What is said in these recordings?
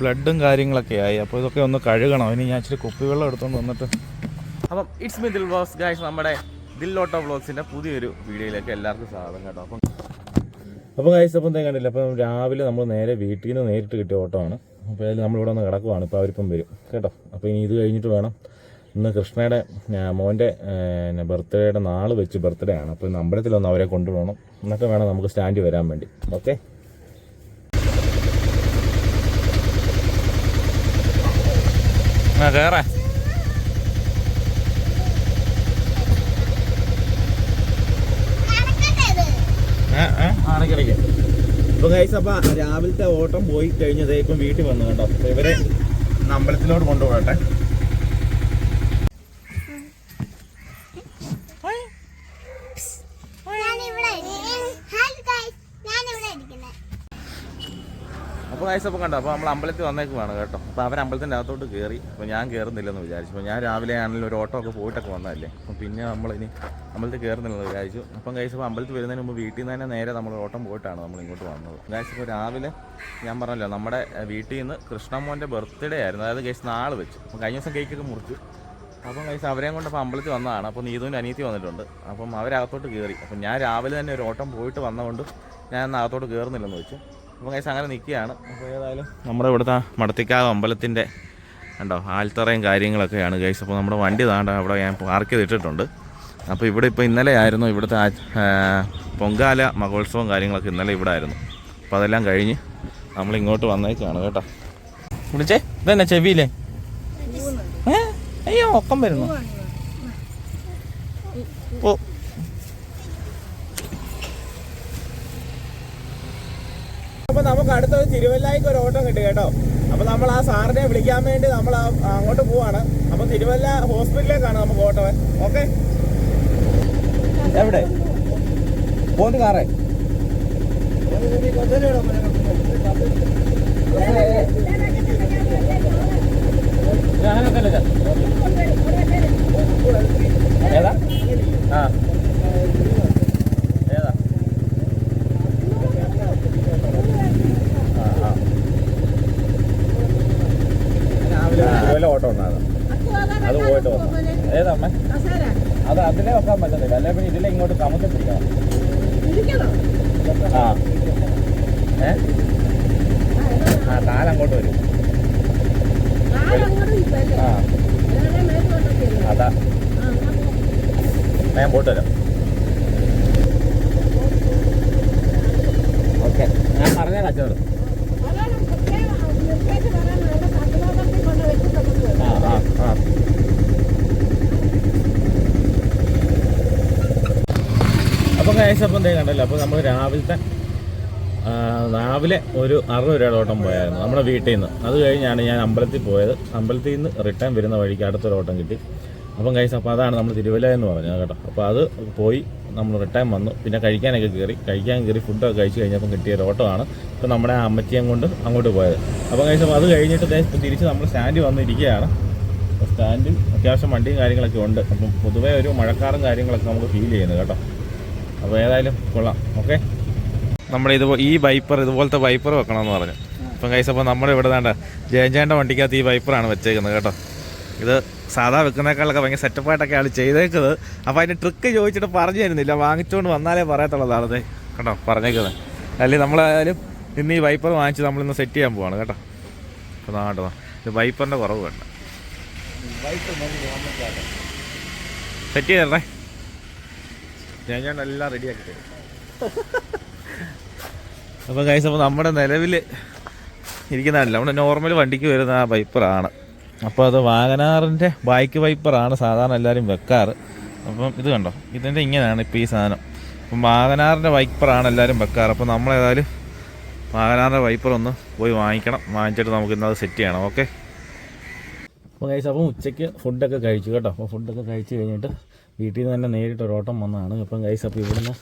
ബ്ലഡും കാര്യങ്ങളൊക്കെ ആയി. അപ്പോൾ ഇതൊക്കെ ഒന്ന് കഴുകണം. ഇനി ഞാൻ ഇച്ചിരി കുപ്പിവെള്ളം എടുത്തുകൊണ്ട് വന്നിട്ട് അപ്പം it's me Dil vlogs guys നമ്മുടെ ദിൽ ഓട്ടോ വ്ളോഗ്സിന്റെ പുതിയൊരു വീഡിയോയിലേക്ക് എല്ലാവർക്കും സ്വാഗതം കേട്ടോ. അപ്പം അപ്പോൾ ഗൈസ് അപ്പം എന്താ കണ്ടില്ല? അപ്പം രാവിലെ നമ്മൾ നേരെ വീട്ടിൽ നിന്ന് നേരിട്ട് കിട്ടിയ ഓട്ടോ ആണ്. അപ്പോൾ അതിൽ നമ്മളിവിടെ ഒന്ന് കിടക്കുവാണ്. ഇപ്പോൾ അവരിപ്പം വരും. കേട്ടോ? അപ്പോൾ ഇനി ഇത് കഴിഞ്ഞിട്ട് വേണം ഇന്ന് കൃഷ്ണയുടെ മോന്റെ ബർത്ത്ഡേയുടെ നാൾ വെച്ച് ബർത്ത്ഡേ ആണ്. അപ്പോൾ ഇന്ന് അമ്പലത്തിലൊന്ന് അവരെ കൊണ്ടുപോകണം. എന്നിട്ട് വേണം നമുക്ക് സ്റ്റാൻഡ് വരാൻ വേണ്ടി. ഓക്കെ ആ കയറേ ആണക്കിടയ്ക്ക് ഇപ്പൊ ഗൈസ് അപ്പൊ രാവിലത്തെ ഓട്ടം പോയി കഴിഞ്ഞതേ ഇപ്പം വീട്ടിൽ വന്നു കേട്ടോ ഇവരെ അമ്പലത്തിലോട്ട് കൊണ്ടുപോകട്ടെ ഞാനിവിടെ ഇരിക്കുന്നു. ഹായ് ഗൈസ് ഞാനിവിടെ ഇരിക്കുന്നത് അപ്പോൾ കണ്ടോ? അപ്പോൾ നമ്മൾ അമ്പലത്തിൽ വന്നേക്കുവാണ് കേട്ടോ. അപ്പോൾ അവർ അമ്പലത്തിന്റെ അകത്തോട്ട് കയറി അപ്പോൾ ഞാൻ കയറുന്നില്ലെന്ന് വിചാരിച്ചു. അപ്പോൾ ഞാൻ രാവിലെ ആണെങ്കിലും ഒരു ഓട്ടോ ഒക്കെ പോയിട്ടൊക്കെ വന്നതല്ലേ. അപ്പം പിന്നെ നമ്മൾ ഇനി അമ്പലത്തിൽ കയറുന്നില്ലെന്ന് വിചാരിച്ചു. അപ്പം കഴിച്ചപ്പോൾ അമ്പലത്തിൽ വരുന്നതിന് മുമ്പ് വീട്ടിൽ നിന്ന് തന്നെ നേരെ നമ്മൾ ഓട്ടം പോയിട്ടാണ് നമ്മൾ ഇങ്ങോട്ട് വന്നത്. ഇപ്പോൾ രാവിലെ ഞാൻ പറഞ്ഞല്ലോ നമ്മുടെ വീട്ടിൽ നിന്ന് കൃഷ്ണമോന്റെ ബർത്ത്ഡേ ആയിരുന്നു. അതായത് കഴിച്ച് നാൾ വെച്ചു. അപ്പം കഴിഞ്ഞ ദിവസം കേക്കൊക്കെ മുറിച്ചു. അപ്പം കഴിച്ച് അവരെയും കൊണ്ട് അപ്പോൾ അമ്പലത്തിൽ വന്നതാണ്. അപ്പോൾ നീതുവിന്റെ അനിയത്തി വന്നിട്ടുണ്ട്. അപ്പം അവരകത്തോട്ട് കയറി അപ്പം ഞാൻ രാവിലെ തന്നെ ഒരു ഓട്ടം പോയിട്ട് വന്നതുകൊണ്ട് ഞാൻ അകത്തോട്ട് കയറുന്നില്ലെന്ന് വെച്ചു. അപ്പം കൈസ് അങ്ങനെ നിൽക്കുകയാണ്. അപ്പോൾ ഏതായാലും നമ്മുടെ ഇവിടുത്തെ മടത്തിക്കാവ് അമ്പലത്തിന്റെ കണ്ടോ ആൽത്തറയും കാര്യങ്ങളൊക്കെയാണ് ഗൈസ് അപ്പോൾ നമ്മുടെ വണ്ടി താണ്ട അവിടെ ഞാൻ പാർക്ക് ചെയ്തിട്ടുണ്ട് അപ്പോൾ ഇവിടെ ഇപ്പോൾ ഇന്നലെ ആയിരുന്നു ഇവിടുത്തെ പൊങ്കാല മഹോത്സവം കാര്യങ്ങളൊക്കെ ഇന്നലെ ഇവിടെ ആയിരുന്നു. അപ്പോൾ അതെല്ലാം കഴിഞ്ഞ് നമ്മൾ ഇങ്ങോട്ട് വന്നേക്കാണ് കേട്ടോ. വിളിച്ചേ ഇതന്നെ ചെവിയില്ലേ? ഏ? അയ്യോ ഒക്കം വരുന്നു. ഓ അപ്പൊ നമുക്ക് അടുത്തത് തിരുവല്ലായിക്ക് ഒരു ഓട്ടം കിട്ടി കേട്ടോ. അപ്പൊ നമ്മൾ ആ സാറിനെ വിളിക്കാൻ വേണ്ടി നമ്മൾ അങ്ങോട്ട് പോവാണ്. അപ്പൊ തിരുവല്ല ഹോസ്പിറ്റലിലേക്കാണ് നമുക്ക് ഓട്ടോ ഓക്കെ? എവിടെ? പോണ്ട് കാറേ. ഞാനൊക്കെ ഏതാ? ആ ഏതാ ആ ആ തിരുവല്ല ഓട്ടോ ഉണ്ടാകും അത് പോയിട്ട് വന്നു ഏതാ അമ്മ അത് അതിലെ വെക്കാൻ പറ്റുന്നില്ല അല്ലെ പിന്നെ ഇതിലെ ഇങ്ങോട്ട് കമത്തി പിടിക്കണം ആ ഏ ആ കാലങ്ങോട്ട് വരും. ആ. അതാ. ഞാൻ പോയിട്ട് വരാം. ഓക്കെ. ഞാൻ പറഞ്ഞാൽ അച്ഛനോട്. അപ്പം കഴിച്ചപ്പം കണ്ടല്ലോ. അപ്പോൾ നമ്മൾ രാവിലത്തെ രാവിലെ ഒരു അറുപത് ഓട്ടം പോയായിരുന്നു നമ്മുടെ വീട്ടിൽ നിന്ന് അത് കഴിഞ്ഞാണ് ഞാൻ അമ്പലത്തിൽ പോയത്. അമ്പലത്തിൽ നിന്ന് റിട്ടേൺ വരുന്ന വഴിക്ക് അടുത്തൊരു ഓട്ടം കിട്ടി. അപ്പം കഴിച്ച അപ്പോൾ അതാണ് നമ്മൾ തിരുവല്ല എന്ന് പറഞ്ഞത് കേട്ടോ. അപ്പോൾ അത് പോയി നമ്മൾ റിട്ടേൺ വന്നു. പിന്നെ കഴിക്കാനൊക്കെ കയറി. കഴിക്കാൻ കയറി ഫുഡൊക്കെ കഴിച്ച് കഴിഞ്ഞപ്പം കിട്ടിയ ഒരു ഓട്ടമാണ്. ഇപ്പം നമ്മുടെ അമ്മച്ചിയും കൊണ്ട് അങ്ങോട്ട് പോയത്. അപ്പം കഴിച്ചപ്പോൾ അത് കഴിഞ്ഞിട്ട് ദേ ഇപ്പം തിരിച്ച് നമ്മൾ സ്റ്റാൻഡിൽ വന്നിരിക്കുകയാണ്. അപ്പോൾ സ്റ്റാൻഡിൽ അത്യാവശ്യം വണ്ടിയും കാര്യങ്ങളൊക്കെ ഉണ്ട്. അപ്പം പൊതുവേ ഒരു മഴക്കാറും കാര്യങ്ങളൊക്കെ നമുക്ക് ഫീൽ ചെയ്യുന്നത് കേട്ടോ. അപ്പോൾ ഏതായാലും കൊള്ളാം. ഓക്കെ നമ്മുടെ ഇത് ഈ വൈപ്പർ ഇതുപോലത്തെ വൈപ്പർ വെക്കണമെന്ന് പറഞ്ഞു. ഇപ്പം കൈസ് അപ്പോൾ നമ്മുടെ ഇവിടെ വേണ്ട ജയഞ്ചേന്റെ വണ്ടിക്കകത്ത് ഈ വൈപ്പറാണ് വെച്ചേക്കുന്നത് കേട്ടോ. ഇത് സാധാ വെക്കുന്നേക്കാളൊക്കെ ഭയങ്കര സെറ്റപ്പായിട്ടൊക്കെയാണ് ചെയ്തേക്കുന്നത്. അപ്പോൾ അതിന്റെ ട്രിക്ക് ചോദിച്ചിട്ട് പറഞ്ഞു തരുന്നില്ല വാങ്ങിച്ചുകൊണ്ട് വന്നാലേ പറയത്തുള്ളതാണ് അതെ കേട്ടോ പറഞ്ഞേക്കുന്നത്. അല്ലെങ്കിൽ നമ്മളായാലും ഇന്ന് ഈ വൈപ്പർ വാങ്ങിച്ച് നമ്മളിന്ന് സെറ്റ് ചെയ്യാൻ പോവാണ് കേട്ടോ. അപ്പോൾ നാ കേട്ടോ ഇത് വൈപ്പറിന്റെ കുറവ് വേണ്ട സെറ്റ് ചെയ്തേ ഞാൻ എല്ലാം റെഡിയാക്കി തരും. അപ്പോൾ കൈസ് അപ്പോൾ നമ്മുടെ നിലവിൽ ഇരിക്കുന്നതല്ല നമ്മുടെ നോർമൽ വണ്ടിക്ക് വരുന്ന ആ വൈപ്പറാണ് അപ്പോൾ അത് വാഗനാറിന്റെ ബൈക്ക് വൈപ്പറാണ് സാധാരണ എല്ലാവരും വെക്കാറ്. അപ്പം ഇത് കണ്ടോ? ഇതിന്റെ ഇങ്ങനെയാണ് ഇപ്പോൾ ഈ സാധനം. അപ്പം വാഗനാറിന്റെ വൈപ്പറാണ് എല്ലാവരും വെക്കാറ്. അപ്പോൾ നമ്മളേതായാലും വാഗനാറിന്റെ വൈപ്പർ ഒന്ന് പോയി വാങ്ങിക്കണം. വാങ്ങിച്ചിട്ട് നമുക്ക് ഇന്നത് സെറ്റ് ചെയ്യണം. ഓക്കെ അപ്പോൾ കഴിച്ച് അപ്പം ഉച്ചയ്ക്ക് ഫുഡൊക്കെ കഴിച്ചു കേട്ടോ. അപ്പോൾ ഫുഡൊക്കെ കഴിച്ച് കഴിഞ്ഞിട്ട് വീട്ടിൽ നിന്ന് തന്നെ നേരിട്ട് ഒരു ഓട്ടം വന്നതാണ്. അപ്പം കഴിച്ച് അപ്പോൾ ഇവിടുന്ന്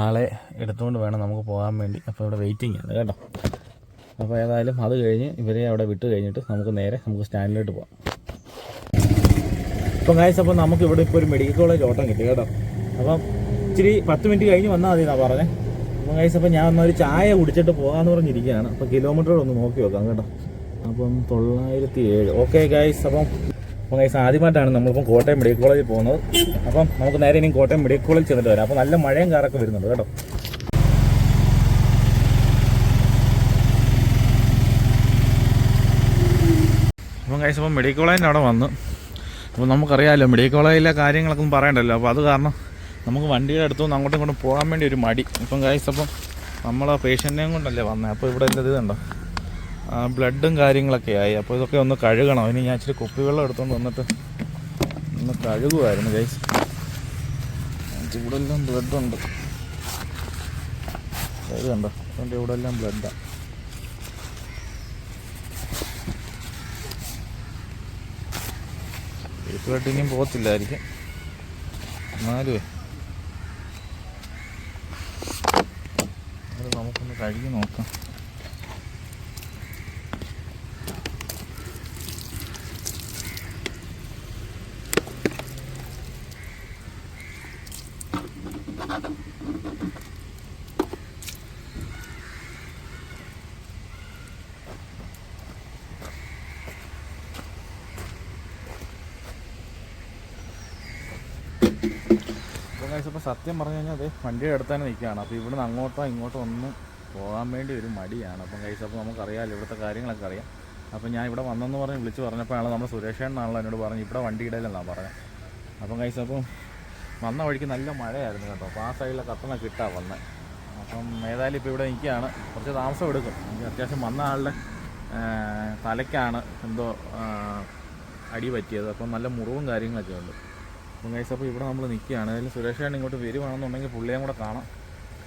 ആളെ എടുത്തുകൊണ്ട് വേണം നമുക്ക് പോകാൻ വേണ്ടി. അപ്പോൾ ഇവിടെ വെയിറ്റിംഗ് ആണ് കേട്ടോ. അപ്പോൾ ഏതായാലും അത് കഴിഞ്ഞ് ഇവരെ അവിടെ വിട്ട് കഴിഞ്ഞിട്ട് നമുക്ക് നേരെ നമുക്ക് സ്റ്റാൻഡിലോട്ട് പോകാം ഇപ്പം കാഴ്ച അപ്പോൾ നമുക്ക് ഇവിടെ ഇപ്പോൾ ഒരു മെഡിക്കൽ കോളേജ് ഓട്ടം കിട്ടി കേട്ടോ. അപ്പം ഇച്ചിരി പത്ത് മിനിറ്റ് കഴിഞ്ഞ് വന്നാൽ മതി എന്നാ പറഞ്ഞേ. അപ്പം കാഴ്ച അപ്പോൾ ഞാൻ ഒന്നൊരു ചായ കുടിച്ചിട്ട് പോകാമെന്ന് പറഞ്ഞിരിക്കുകയാണ്. അപ്പോൾ കിലോമീറ്റർ ഒന്ന് നോക്കി വെക്കാം കേട്ടോ. അപ്പം തൊള്ളായിരത്തി ഏഴ്. ഓക്കെ ഗൈസ് അപ്പം അപ്പം ഗൈസ് ആദ്യമായിട്ടാണ് നമ്മളിപ്പം കോട്ടയം മെഡിക്കൽ കോളേജിൽ പോകുന്നത്. അപ്പം നമുക്ക് നേരെ ഇനി കോട്ടയം മെഡിക്കൽ കോളേജിൽ ചെന്നിട്ട് വരാം. അപ്പോൾ നല്ല മഴയും കാറൊക്കെ വരുന്നുണ്ട് കേട്ടോ. അപ്പം കൈസ് അപ്പം മെഡിക്കൽ കോളേജിന്റെ അവിടെ വന്ന്. അപ്പോൾ നമുക്കറിയാമല്ലോ മെഡിക്കൽ കോളേജിലെ കാര്യങ്ങളൊക്കെ ഒന്നും പറയണ്ടല്ലോ. അപ്പോൾ അത് കാരണം നമുക്ക് വണ്ടിയുടെ അടുത്തുനിന്ന് അങ്ങോട്ടും ഇങ്ങോട്ടും പോകാൻ വേണ്ടി ഒരു മടി. ഇപ്പം കൈസ് അപ്പം നമ്മൾ പേഷ്യന്റിനെയും കൊണ്ടല്ലേ വന്നത് അപ്പോൾ ഇവിടെ എന്റെ ഇത് കണ്ടോ ബ്ലഡും കാര്യങ്ങളൊക്കെ ആയി. അപ്പോൾ ഇതൊക്കെ ഒന്ന് കഴുകണം. ഇനി ഞാൻ ഇച്ചിരി കുപ്പിവെള്ളം എടുത്തുകൊണ്ട് വന്നിട്ട് ഒന്ന് കഴുകുമായിരുന്നു ഗൈസ് ഇവിടെല്ലാം ബ്ലഡുണ്ട് ഇത് കണ്ടോ? അതുകൊണ്ട് ഇവിടെ എല്ലാം ബ്ലഡാണ് ഇനിയും പോകത്തില്ലായിരിക്കും. എന്നാലുവേ. നമുക്കൊന്ന് കഴുകി നോക്കാം. ഇപ്പോൾ സത്യം പറഞ്ഞു കഴിഞ്ഞാൽ അതെ വണ്ടിയുടെ അടുത്ത് തന്നെ നിൽക്കുകയാണ് അപ്പോൾ ഇവിടുന്ന് അങ്ങോട്ടോ ഇങ്ങോട്ടോ ഒന്ന് പോകാൻ വേണ്ടി ഒരു മടിയാണ്. അപ്പം കൈസ് അപ്പോൾ നമുക്കറിയാമല്ലോ ഇവിടുത്തെ കാര്യങ്ങളൊക്കെ അറിയാം. അപ്പം ഞാൻ ഇവിടെ വന്നെന്ന് പറഞ്ഞ് വിളിച്ച് പറഞ്ഞപ്പോഴാണ് നമ്മുടെ സുരേഷ് എന്നാണല്ലോ എന്നോട് പറഞ്ഞു ഇവിടെ വണ്ടി ഇടയിലെന്നാണ് പറഞ്ഞത് അപ്പം കൈസ് അപ്പം വന്ന വഴിക്ക് നല്ല മഴയായിരുന്നു കേട്ടോ. അപ്പോൾ ആ സൈഡിലെ കത്തണ കിട്ടാ വന്നത് അപ്പം ഏതായാലും ഇപ്പോൾ ഇവിടെ നിൽക്കുകയാണ് കുറച്ച് താമസം എടുക്കും. എനിക്ക് അത്യാവശ്യം വന്ന ആളുടെ തലയ്ക്കാണ് എന്തോ അടി പറ്റിയത്. അപ്പം നല്ല മുറിവും കാര്യങ്ങളൊക്കെ ഉണ്ട്. അപ്പം കൈസ് അപ്പോൾ ഇവിടെ നമ്മൾ നിൽക്കുകയാണ്. അതിൽ സുരേഷാണ് ഇങ്ങോട്ട് വരുവാണെന്നുണ്ടെങ്കിൽ പുള്ളിയും കൂടെ കാണാം.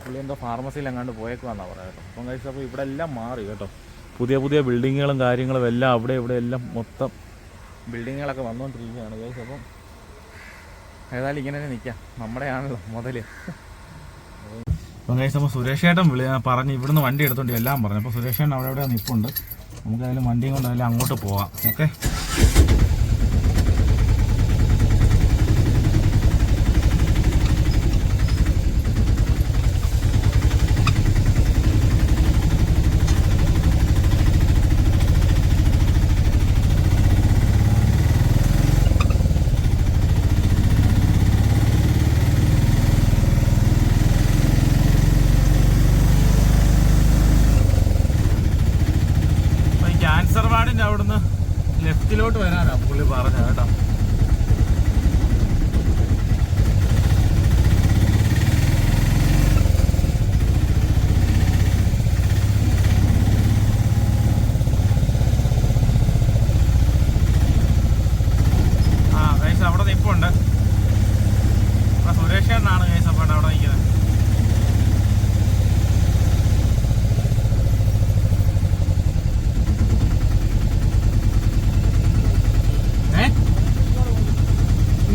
പുള്ളി എന്തോ ഫാർമസിയിൽ എങ്ങാണ്ട് പോയേക്കുവാന്നാണ് പറയാം കേട്ടോ. അപ്പം കൈസ് അപ്പോൾ ഇവിടെ എല്ലാം മാറി കേട്ടോ. പുതിയ പുതിയ ബിൽഡിങ്ങുകളും കാര്യങ്ങളും എല്ലാം അവിടെ ഇവിടെ എല്ലാം മൊത്തം ബിൽഡിങ്ങുകളൊക്കെ വന്നുകൊണ്ടിരിക്കുകയാണ് കൈസ് അപ്പം ഏതായാലും ഇങ്ങനെ തന്നെ നിൽക്കാം. നമ്മുടെയാണല്ലോ മുതൽ അപ്പം കൈസ് അപ്പോൾ സുരേഷേട്ടൻ വിളി പറഞ്ഞ് ഇവിടുന്ന് വണ്ടി എടുത്തോണ്ട് എല്ലാം പറഞ്ഞു. അപ്പോൾ സുരേഷേട്ടൻ അവിടെ എവിടെയാണ് നിൽപ്പുണ്ട് നമുക്ക് വണ്ടിയും കൊണ്ട് അങ്ങോട്ട് പോവാം. ഓക്കെ? വാർഡിന്റെ അവിടുന്ന് ലെഫ്റ്റിലോട്ട് വരാനാ പുള്ളി പറഞ്ഞ കേട്ടോ. അവിടെ നിപ്പുണ്ട്. ഇവിടെ സുരേഷ് ചേട്ടനാണ് ഗൈസ് അപ്പോൾ അവിടെ നിൽക്കുന്നത്.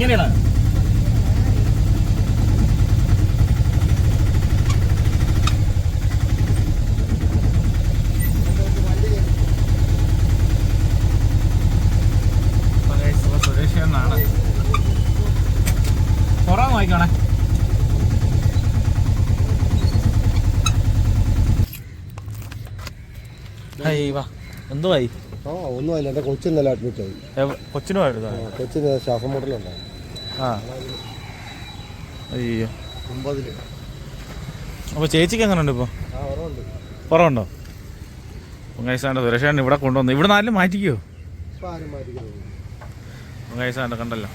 ഇങ്ങനെയാണ്. തുറന്ന് നോക്കിക്കോണേ. ഹൈ വാ. എന്തുവായി? ആ ആയില്ല എന്റെ കൊച്ചിന്നല്ല അഡ്മിറ്റ് ആയി. ആ, കൊച്ചിന് ശ്വാസം മുട്ടലുണ്ടായി ആ. അയ്യോ. ഒമ്പതിൽ. അപ്പോൾ ചേച്ചിക്ക് എങ്ങനെ ഉണ്ട് ഇപ്പോൾ ഉറവുണ്ട്. കുറവുണ്ടോ പൊങ്ങൈസാണ്ട് സുരേഷാണ്ട് ഇവിടെ കൊണ്ടുവന്നു. ഇവിടെ നാലും മാറ്റിക്കോ? ഇപ്പം പൊങ്ങൈസാണ്ട് കണ്ടല്ലോ.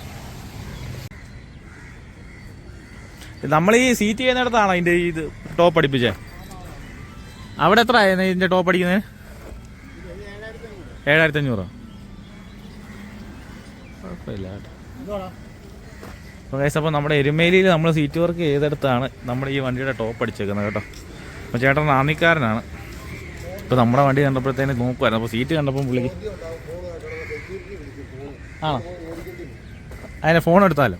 നമ്മൾ ഈ സീറ്റ് ചെയ്യുന്നിടത്താണോ അതിന്റെ ഈ ഇത് ടോപ്പ് അടിപ്പിച്ചേ? അവിടെ എത്ര ആയിരുന്നു ഇതിന്റെ ടോപ്പ് അടിക്കുന്നത് ഏഴായിരത്തി അഞ്ഞൂറോ. കുഴപ്പമില്ല കേട്ടോ. അപ്പോൾ ഗൈസ് അപ്പോൾ നമ്മുടെ എരുമേലിയിൽ നമ്മൾ സീറ്റ് വർക്ക് ചെയ്തെടുത്താണ് നമ്മുടെ ഈ വണ്ടിയുടെ ടോപ്പ് അടിച്ചേക്കുന്നത് കേട്ടോ. അപ്പോൾ ചേട്ടൻ നാന്നിക്കാരനാണ്. ഇപ്പോൾ നമ്മുടെ വണ്ടി കണ്ടപ്പോഴത്തേന് നോക്കുമായിരുന്നു അപ്പോൾ സീറ്റ് കണ്ടപ്പോൾ പുള്ളിക്ക് ആണോ? അതിനെ ഫോൺ എടുത്താലോ?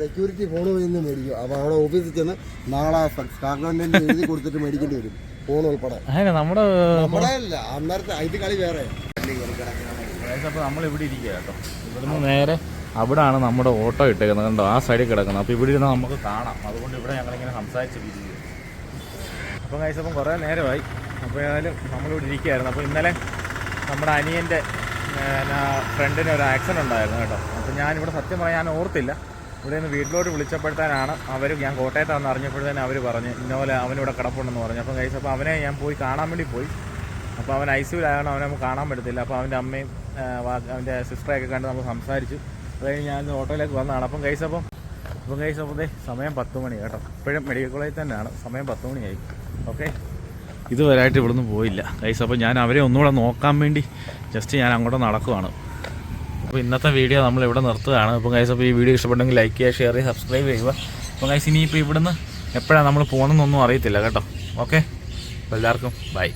സെക്യൂരിറ്റി ഫോൺ നിന്ന് മേടിക്കും. അപ്പോൾ അവിടെ ഓഫീസിൽ ചെന്ന് നാളെ സ്കാർലൻഡിൽ എഴുതി കൊടുത്തിട്ട് മേടിക്കേണ്ടി വരും. ഫോൺ ഉൾപ്പെടെ. നമ്മുടെ നമ്മുടെ അല്ല അന്നേരത്തെ ഇത് കളി വേറെ. അപ്പോൾ നമ്മൾ ഇവിടെ ഇരിക്കുക കേട്ടോ. ഇവിടുന്ന് നേരെ അവിടാണ് നമ്മുടെ ഓട്ടോ ഇട്ടേക്കുന്നത്. കണ്ടോ ആ സൈഡിൽ കിടക്കുന്നത്. അപ്പോൾ ഇവിടെ ഇരുന്നാൽ നമുക്ക് കാണാം. അതുകൊണ്ട് ഇവിടെ ഞങ്ങളിങ്ങനെ സംസാരിച്ച് ഇരിക്കുക അപ്പോൾ കഴിച്ചപ്പം കുറേ നേരമായി. അപ്പോൾ ഏതായാലും നമ്മളിവിടെ ഇരിക്കുകയായിരുന്നു. അപ്പോൾ ഇന്നലെ നമ്മുടെ അനിയന്റെ ഫ്രണ്ടിന് ഒരു ആക്സിഡന്റ് ഉണ്ടായിരുന്നു കേട്ടോ. അപ്പോൾ ഞാനിവിടെ സത്യം പറയാൻ ഞാൻ ഓർത്തില്ല. ഇവിടെ നിന്ന് വീട്ടിലോട്ട് വിളിച്ചപ്പോഴത്തേനാണ് അവർ ഞാൻ കോട്ടയത്താണെന്ന് അറിഞ്ഞപ്പോഴത്തേനും അവർ പറഞ്ഞു ഇന്നപോലെ അവനിവിടെ കിടപ്പുണ്ടെന്ന് പറഞ്ഞു. അപ്പം കഴിച്ചപ്പോൾ അവനെ ഞാൻ പോയി കാണാൻ വേണ്ടി പോയി. അപ്പോൾ അവൻ ഐ സിയിലായതുകൊണ്ട് അവനെ നമുക്ക് കാണാൻ പറ്റത്തില്ല. അപ്പോൾ അവന്റെ അമ്മയും അവന്റെ സിസ്റ്ററെയൊക്കെ കണ്ട് നമ്മൾ സംസാരിച്ചു. അത് കഴിഞ്ഞ് ഞാൻ ഓട്ടോയിലേക്ക് വന്നതാണ്. അപ്പം കഴിച്ചപ്പം അപ്പം കഴിച്ചപ്പോൾ സമയം പത്ത് മണി കേട്ടോ. ഇപ്പോഴും മെഡിക്കൽ കോളേജിൽ തന്നെയാണ്. സമയം പത്ത് മണിയായി. ഓക്കെ? ഇതുവരെയായിട്ട് ഇവിടുന്ന് പോയില്ല. കൈസ് അപ്പോൾ ഞാൻ അവരെ ഒന്നുകൂടെ നോക്കാൻ വേണ്ടി ജസ്റ്റ് ഞാൻ അങ്ങോട്ട് നടക്കുവാണ്. അപ്പോൾ ഇന്നത്തെ വീഡിയോ നമ്മൾ ഇവിടെ നിർത്തുകയാണ്. അപ്പോൾ കഴിച്ചപ്പോൾ അപ്പോൾ ഈ വീഡിയോ ഇഷ്ടപ്പെട്ടെങ്കിൽ ലൈക്ക് ചെയ്യുക ഷെയർ ചെയ്യുക സബ്സ്ക്രൈബ് ചെയ്യുക. അപ്പോൾ കഴിച്ച് ഇനിയിപ്പോൾ ഇവിടുന്ന് എപ്പോഴാണ് നമ്മൾ പോകണമെന്നൊന്നും അറിയത്തില്ല കേട്ടോ. ഓക്കെ? എല്ലാവർക്കും ബൈ